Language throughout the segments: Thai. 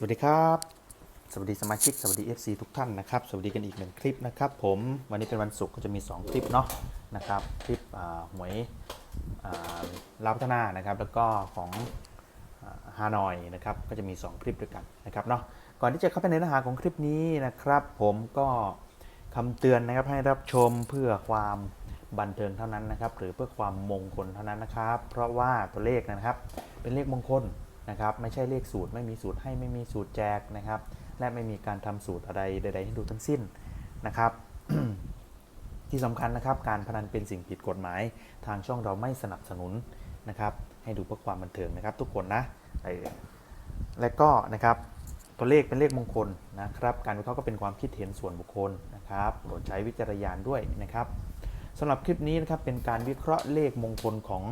สวัสดีครับ สวัสดีสมาชิก สวัสดี FC ทุกท่านนะครับ สวัสดีกันอีกหนึ่งคลิปนะครับผมวันนี้เป็นวันศุกร์ก็จะมี 2 คลิปเนาะนะครับคลิปหวยอ่าลาวพัฒนานะครับแล้วก็ของฮานอยนะครับก็จะมี 2 คลิปด้วยกันนะครับเนาะก่อนที่จะเข้าไปในเนื้อหาของคลิปนี้นะครับ ผมก็คำเตือนนะครับให้รับชมเพื่อความบันเทิงเท่านั้นนะครับ หรือเพื่อความมงคลเท่านั้นนะครับ เพราะว่าตัวเลขนะครับเป็นเลขมงคล นะครับไม่ใช่เลขสูตรไม่มีสูตรให้ไม่มีสูตรแจกนะครับและไม่มีการทำสูตรอะไรใด ๆ ให้ดูทั้งสิ้นนะครับ ที่สำคัญนะครับการพนันเป็นสิ่งผิดกฎหมาย ทางช่องเราไม่สนับสนุนนะครับ ให้ดูเพื่อความบันเทิงนะครับ ทุกคนนะและก็นะครับตัวเลขเป็นเลขมงคลนะครับ การวิเคราะห์ก็เป็นความคิดเห็นส่วนบุคคลนะครับโปรดใช้วิจารณญาณด้วยนะครับสำหรับคลิปนี้นะครับเป็นการวิเคราะห์เลขมงคลของ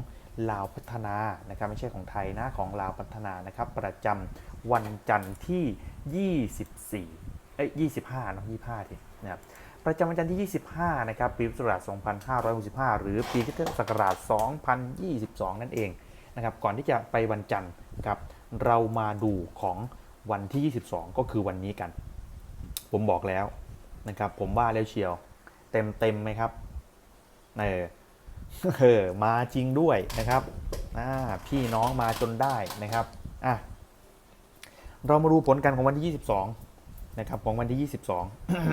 ลาวพัฒนานะครับไม่ใช่ของไทยนะของลาวพัฒนานะครับประจำวันจันทร์ที่ 24เอ้ย25เนอะ25ทีนะครับประจำวันจันทร์ที่ 25 นะครับ ปีพุทธศักราช 2565 หรือปีคริสตศักราช 2022 นั่นเองนะครับ ก่อนที่จะไปวันจันทร์นะครับ เรามาดูของวันที่ 22 ก็คือวันนี้กัน ผมบอกแล้วนะครับ ผมว่าแล้วเชียว เต็มเต็มไหมครับ เออ เออมาจริงด้วยนะครับพี่น้องมาจนได้นะครับอะเรามาดูผลกันของวันที่ 22นะครับของวันที่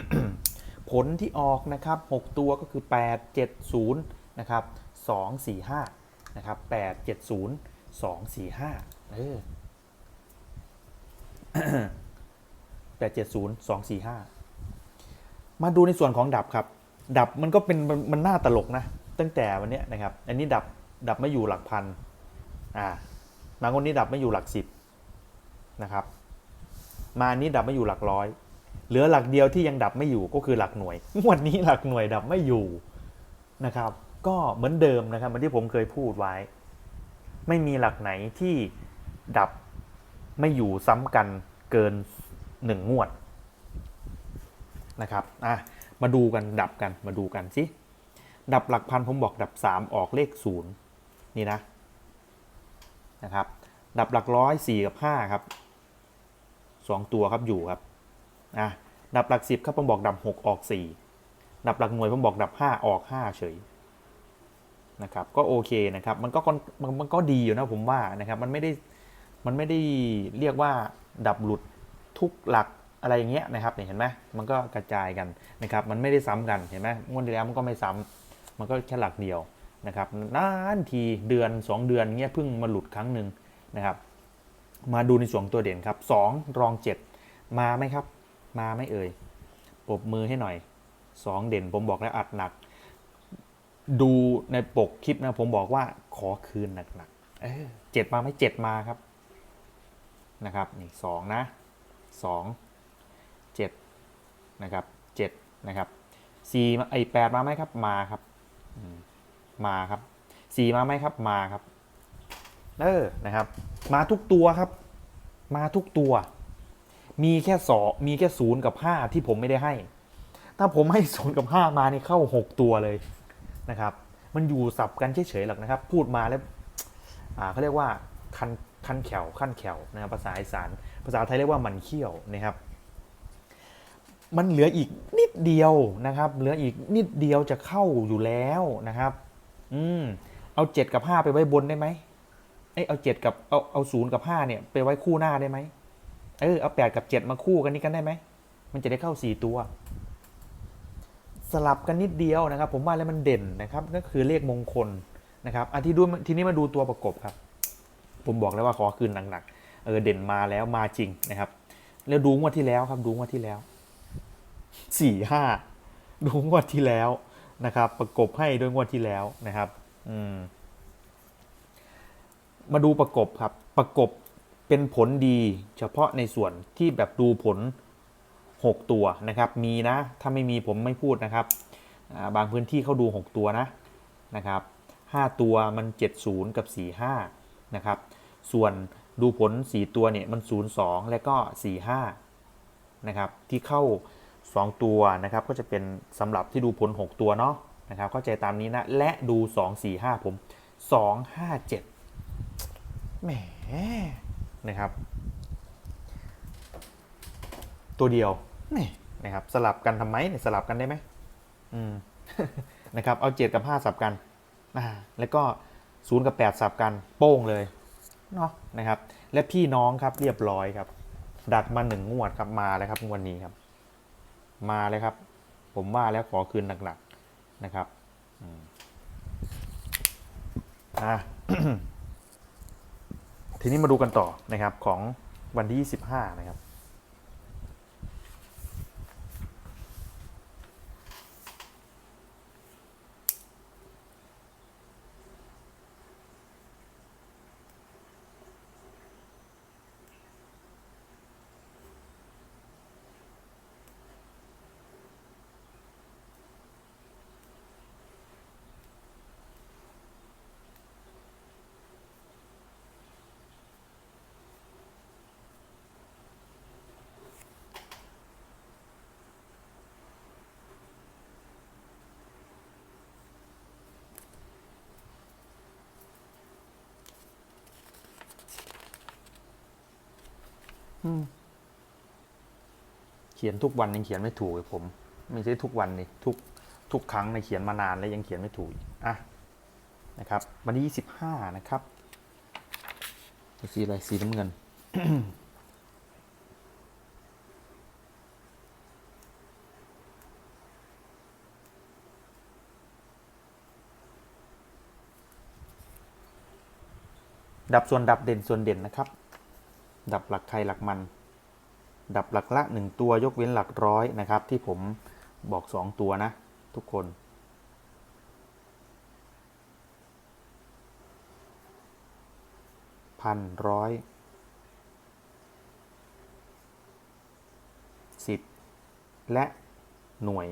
22 ผลที่ออกนะครับ 6 ตัวก็คือ 8 7 0นะครับ2 4 5นะครับ8 7 0 2 4 5เออ8 7 0 2 4 5 มาดูในส่วนของดับครับ ดับมันก็เป็นมันน่าตลกนะ ตั้งแต่วันนี้นะครับ อันนี้ดับดับไม่อยู่หลักพันอ่าบางคนนี้ดับไม่อยู่หลักสิบนะครับ มาอันนี้ดับไม่อยู่หลักร้อย เหลือหลักเดียวที่ยังดับไม่อยู่ก็คือหลักหน่วยงวดนี้หลักหน่วยดับไม่อยู่นะครับ ก็เหมือนเดิมนะครับเหมือนที่ผมเคยพูดไว้ ไม่มีหลักไหนที่ดับไม่อยู่ซ้ำกันเกินหนึ่งงวดนะครับอะมาดูกันดับกันมาดูกันสิ ดับหลักพันผมบอกดับ 3 ออกเลข 0 นี่นะนะครับ ดับหลักร้อย4กับ5ครับ 2 ตัวครับอยู่ครับอะดับหลัก 10ครับผมบอกดับ 6 ออก 4 ดับหลักหน่วยผมบอกดับ 5 ออก 5 เฉยนะครับก็โอเคนะครับมันก็มันมันก็ดีอยู่นะผมว่านะครับมันไม่ได้มันไม่ได้เรียกว่าดับหลุดทุกหลักอะไรอย่างเงี้ยนะครับเนี่ยเห็นไหมมันก็กระจายกันนะครับมันไม่ได้ซ้ำกันเห็นไหมงวดที่แล้วมันก็ไม่ซ้ำ มันก็แค่หลักเดียวนะครับนานทีเดือน 2 เดือนเงี้ยเพิ่งมาหลุดครั้งหนึ่งนะครับ มาดูในส่วนตัวเด่นครับ 2 รอง 7 มาไหมครับ มาไม่เอ่ยปรบมือให้หน่อย 2 เด่นผมบอกแล้วอัดหนัก ดูในปกคลิปนะผมบอกว่าขอคืนหนักๆเออเจ็ดมาไหมเจ็ดมาครับนะครับนี่สองนะสองเจ็ดนะครับเจ็ดนะครับสี่ไอแปดมาไหมครับมาครับ มาครับสีมาไหมครับมาครับ เออนะครับ มาทุกตัวครับ มาทุกตัว มีแค่สอมีแค่ศูนย์กับห้าที่ผมไม่ได้ให้ ถ้าผมให้ศูนย์กับห้ามานี่เข้าหกตัวเลยนะครับ มันอยู่สับกันเฉยๆหรอกนะครับ พูดมาแล้วอ่าเขาเรียกว่าคันคันแขวขั้นแขวนะครับภาษาอีสานภาษาไทยเรียกว่ามันเขี้ยวนะครับ มันเหลืออีกนิดเดียวนะครับ เหลืออีกนิดเดียวจะเข้าอยู่แล้วนะครับ อืม เอาเจ็ดกับห้าไปไว้บนได้ไหมเอ้ยเอาเจ็ดกับเอาเอาศูนย์กับห้าเนี่ย ไปไว้คู่หน้าได้ไหมเออเอาแปดกับเจ็ดมาคู่กันนี่กันได้ไหม มันจะได้เข้าสี่ตัว สลับกันนิดเดียวนะครับ ผมว่าแล้วมันเด่นนะครับก็คือเลขมงคลนะครับอันที่ดูทีนี้มาดูตัวประกบครับ ผมบอกแล้วว่าขอคืนหนักๆเออเด่นมาแล้วมาจริงนะครับ แล้วดูงวดที่แล้วครับดูงวดที่แล้ว สี่ห้าดูงวดที่แล้วนะครับ ประกบให้ด้วยงวดที่แล้วนะครับอืมมาดูประกบครับ ประกบเป็นผลดี เฉพาะในส่วนที่แบบดูผล 6 ตัวนะครับ มีนะ ถ้าไม่มีผมไม่พูดนะครับ บางพื้นที่เขาดู 6 ตัวนะนะครับ 5 ตัวมัน 70 กับ 45 นะครับ ส่วนดูผล 4 ตัวเนี่ยมัน 02 และก็ 45 นะครับ ที่เข้า 2 ตัวนะครับก็จะเป็นสำหรับที่ดูผล 6 ตัวเนาะนะครับเข้าใจตามนี้นะ และดู 2 4 5 ผม 2 5 7แหมนะครับ ตัวเดียวนี่นะครับสลับกันทำไมเนี่ยสลับกันได้ไหมอืมนะครับเอาเจ็ดกับห้าสับกันอ่าแล้วก็ศูนย์กับแปดสับกันโป้งเลยเนาะนะครับ และพี่น้องครับเรียบร้อยครับ ดักมาหนึ่งงวดครับมาแล้วครับงวดนี้ครับ มาเลยครับ ผมว่าแล้วขอคืนหนักๆนะครับอะทีนี้มาดูกันต่อนะครับของวันที่ 25 นะครับ เขียนทุกวันยังเขียนไม่ถูกเลยผม ไม่ใช่ทุกวันนี่ทุกทุกครั้งในเขียนมานานแล้วยังเขียนไม่ถูกอะนะครับ วันที่25นะครับสีอะไรสีน้ำเงินดับส่วนดับเด่นส่วนเด่นนะครับ ดับหลักใครหลักมัน ดับหลักละหนึ่งตัวยกเว้นหลักร้อยนะครับ ที่ผมบอกสองตัวนะ ทุกคน พันร้อยสิบและหน่วย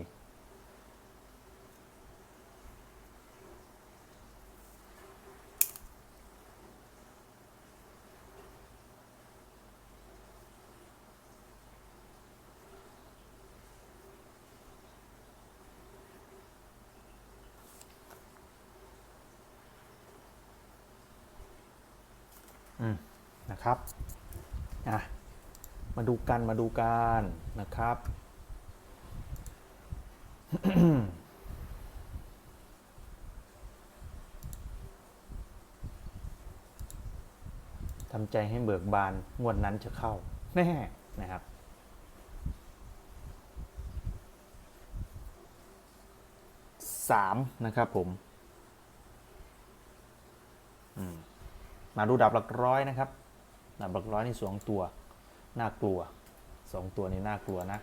นะครับอะมาดูกันมาดูกันนะครับทำใจให้เบิกบานงวดนั้นจะเข้า แน่นะครับสามนะครับผมอืมมาดูดับหลักร้อยนะครับ ดับหลักร้อยนี่สองตัว น่ากลัวสองตัวนี้น่ากลัวนะ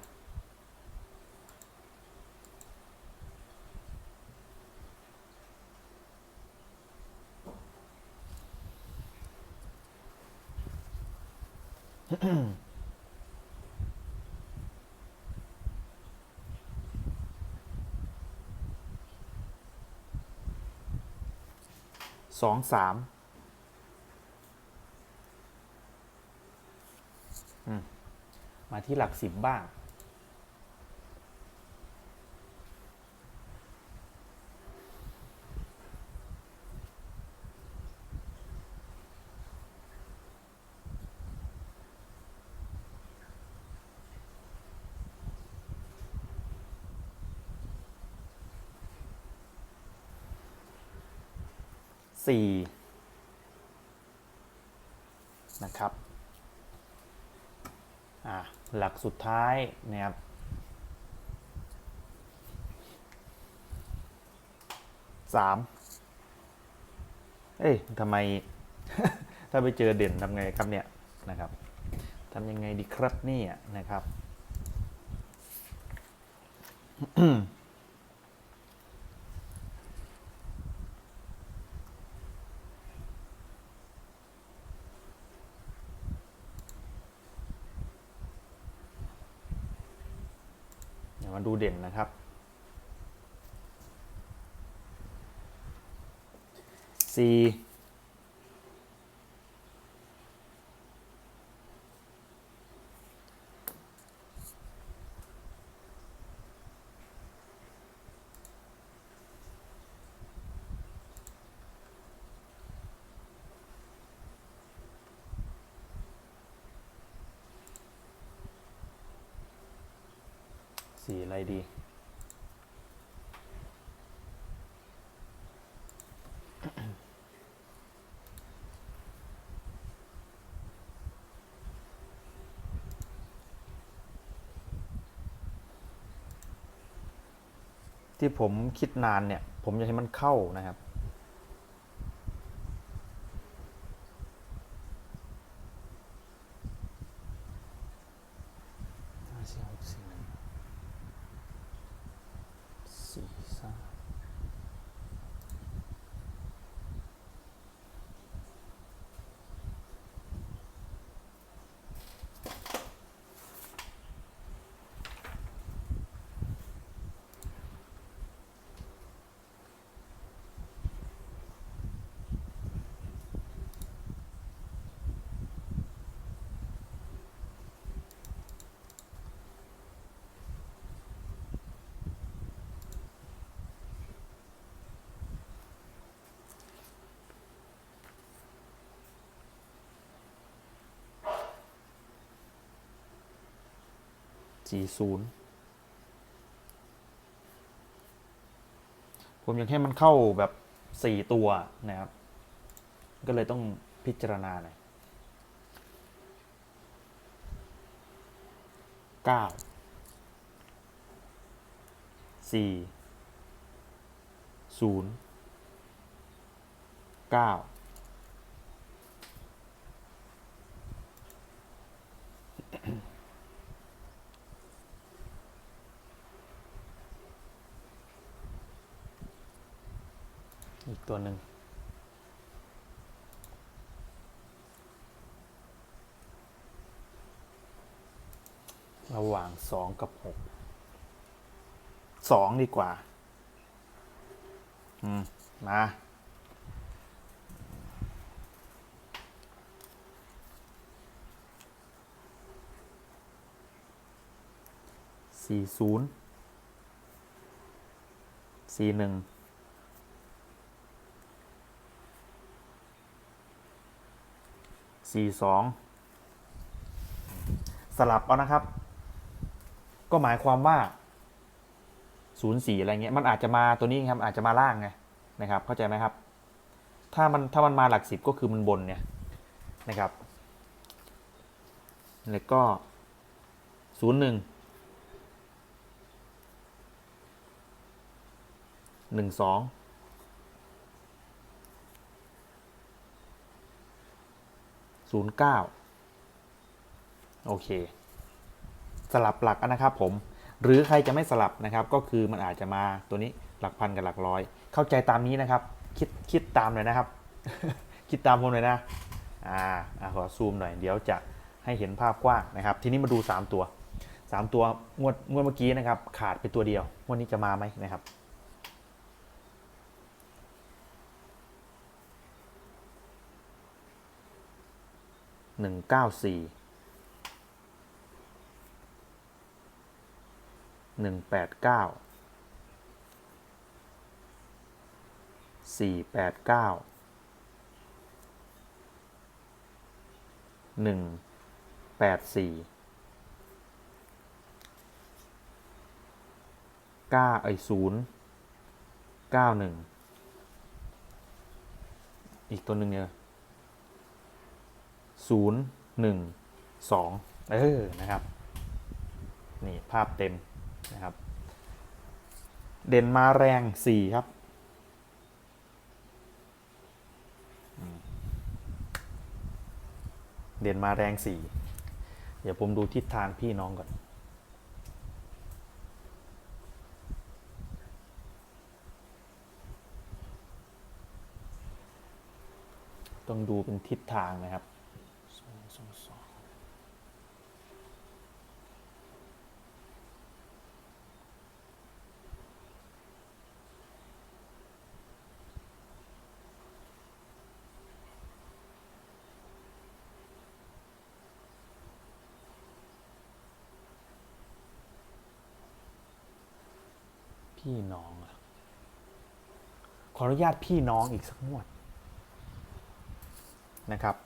สองสาม มา ที่หลักสิบบ้างสี่นะครับ อะ หลักสุดท้ายนะครับสามเอ้ยทำไม ถ้าไปเจอเด่นทำไงครับเนี่ยนะครับทำยังไงดีครับเนี่ยนะครับ มาดูเด่นนะครับ 4 สีอะไรดี ที่ผมคิดนานเนี่ย ผมอยากให้มันเข้านะครับ ห้าสี่หกสี่หนึ่งสี่สาม สี่ศูนย์ผมอยากให้มันเข้าแบบสี่ตัวนะครับ ก็เลยต้องพิจารณาหน่อยเก้าสี่ศูนย์เก้าอีก ตัวหนึ่งระหว่างสองกับหกสองดีกว่า อืม มาสี่ศูนย์สี่หนึ่ง สี่สองสลับเอานะครับ ก็หมายความว่าศูนย์สี่อะไรเงี้ยมันอาจจะมาตัวนี้ครับอาจจะมาล่างไงนะครับ เข้าใจไหมครับ ถ้ามันถ้ามันมาหลักสิบก็คือมันบนเนี่ยนะครับ แล้วก็ศูนย์หนึ่งหนึ่งสอง ศูนย์เก้าโอเค สลับหลักนะครับผม หรือใครจะไม่สลับนะครับ ก็คือมันอาจจะมาตัวนี้หลักพันกับหลักร้อย เข้าใจตามนี้นะครับ คิดคิดตามเลยนะครับ คิดตามผมเลยนะ อ่าอ่าขอซูมหน่อย เดี๋ยวจะให้เห็นภาพกว้างนะครับ ทีนี้มาดู 3 ตัว 3 ตัวงวดงวดเมื่อกี้นะครับ ขาดไปตัวเดียว งวดนี้จะมาไหมนะครับ หนึ่งเก้าสี่หนึ่งแปดเก้าสี่แปดเก้าหนึ่งแปดสี่เก้าไอศูนย์เก้าหนึ่งอีกตัวหนึ่งเนี่ย ศูนย์หนึ่งสองเออนะครับ นี่ภาพเต็มนะครับ เด่นมาแรงสี่ครับเด่นมาแรงสี่เดี๋ยวผมดูทิศทางพี่น้องก่อนต้องดูเป็นทิศทางนะครับ พี่น้องขออนุญาตพี่น้องอีกสักงวดนะครับ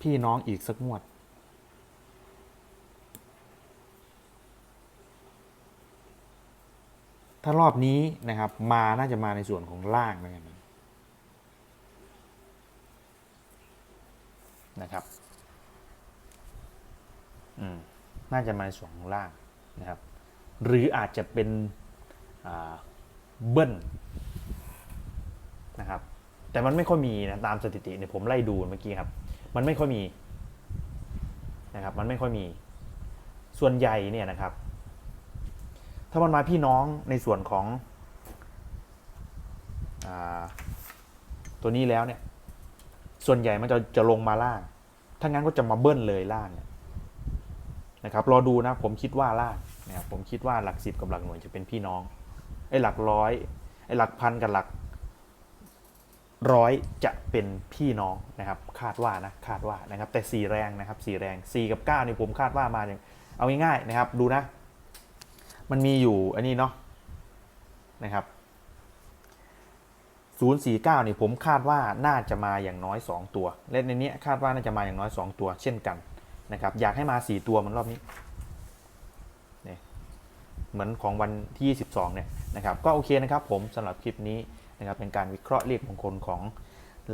พี่น้องอีกสักงวด ถ้ารอบนี้นะครับ มาน่าจะมาในส่วนของล่างนะครับนะครับ อืม น่าจะมาในส่วนของล่างนะครับ หรืออาจจะเป็นเบิ้ลนะครับแต่มันไม่ค่อยมีนะตามสถิติเนี่ยผมไล่ดูเมื่อกี้ครับ มันไม่ค่อยมีนะครับมันไม่ค่อยมีส่วนใหญ่เนี่ยนะครับ ถ้ามันมาพี่น้องในส่วนของอตัวนี้แล้วเนี่ยส่วนใหญ่มันจะจะลงมาล่าง ถ้างั้นก็จะมาเบิ้ลเลยล่างนนะครับรอดูนะผมคิดว่าล่าง นะครับผมคิดว่าหลักสิบกับหลักหน่วยจะเป็นพี่น้องไอ้หลักร้อยไอ้หลักพันกับหลักร้อยจะเป็นพี่น้องนะครับ คาดว่านะคาดว่านะครับ แต่สีแรงนะครับสีแรงสีกับเก้านี่ผมคาดว่ามาอย่างเอาง่ายๆนะครับ ดูนะ มันมีอยู่อันนี้เนาะนะครับ049นี่ผมคาดว่าน่าจะมาอย่างน้อย 2 ตัว และในนี้คาดว่าน่าจะมาอย่างน้อย 2 ตัวเช่นกันนะครับ อยากให้มา 4 ตัวมันรอบนี้ เหมือนของวันที่ 22 เนี่ยนะครับ ก็โอเคนะครับผมสำหรับคลิปนี้นะครับเป็นการวิเคราะห์เลขมงคลของ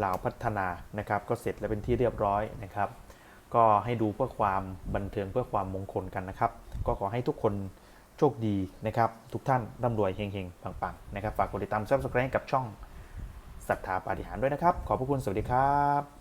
ลาวพัฒนานะครับ ก็เสร็จแล้วเป็นที่เรียบร้อยนะครับ ก็ให้ดูเพื่อความบันเทิงเพื่อความมงคลกันนะครับ ก็ขอให้ทุกคนโชคดีนะครับ ทุกท่านร่ำรวยเฮงๆปังๆนะครับฝากกดติดตาม subscribe กับช่องศรัทธาปาฏิหาริย์ด้วยนะครับ ขอบพระคุณสวัสดีครับ